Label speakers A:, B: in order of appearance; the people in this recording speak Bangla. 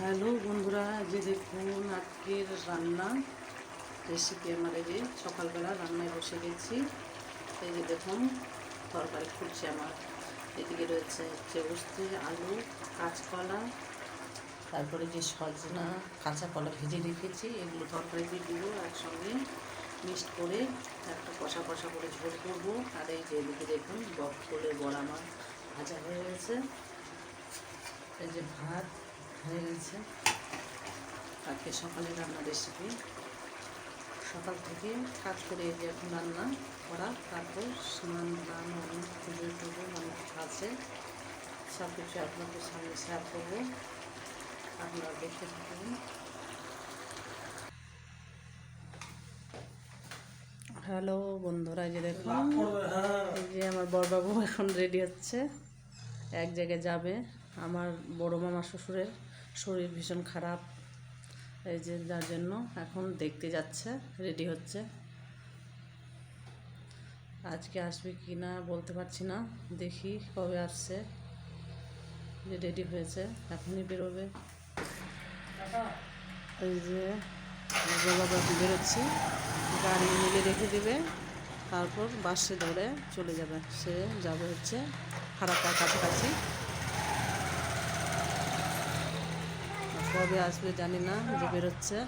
A: হ্যালো বন্ধুরা যে দেখুন আজকের রান্না রেসিপি আমার এই যে সকালবেলা রান্নায় বসে গেছি। এই যে দেখুন তরকারি ফুটছে আমার। এদিকে রয়েছে হচ্ছে উস্তে, আলু, কাঁচকলা, তারপরে যে সজনা, কাঁচা কলা ভেজে রেখেছি, এগুলো তরকারি দিয়ে দিব একসঙ্গে মিক্সড করে একটা কষা কষা করে ঝোল করব। আর এই যে এদিকে দেখুন বক করে বড়া আমার ভাজা হয়ে গেছে। এই যে ভাত হয়ে গেছে। আজকে সকালে রান্না রেসিপি সকাল থেকে কাজ করে যে এখন রান্না করা তারপর স্নান দান অনেক পুজো টুজো অনেক আছে। সব কিছু আপনাদের সামনে শেয়ার করব। আপনারা দেখতে থাকুন। হ্যালো বন্ধুরা এই যে দেখুন এই যে আমার বড়বাবু এখন রেডি হচ্ছে। এক জায়গায় যাবে। আমার বড় মামা শ্বশুরের শরীর ভীষণ খারাপ। এই যে যার জন্য এখন দেখতে যাচ্ছে রেডি হচ্ছে। আজকে আসবে কি না বলতে পারছি না। দেখি কবে আসছে। যে রেডি হয়েছে, এখনই বেরোবে। এই যে বেরোচ্ছি। গাড়ি মিলে রেখে দেবে। তারপর বাসে ধরে চলে যাবে। সে যাবে হচ্ছে হারাপার কাছাকাছি। কবে আসবে জানি না, যে বেরোচ্ছে।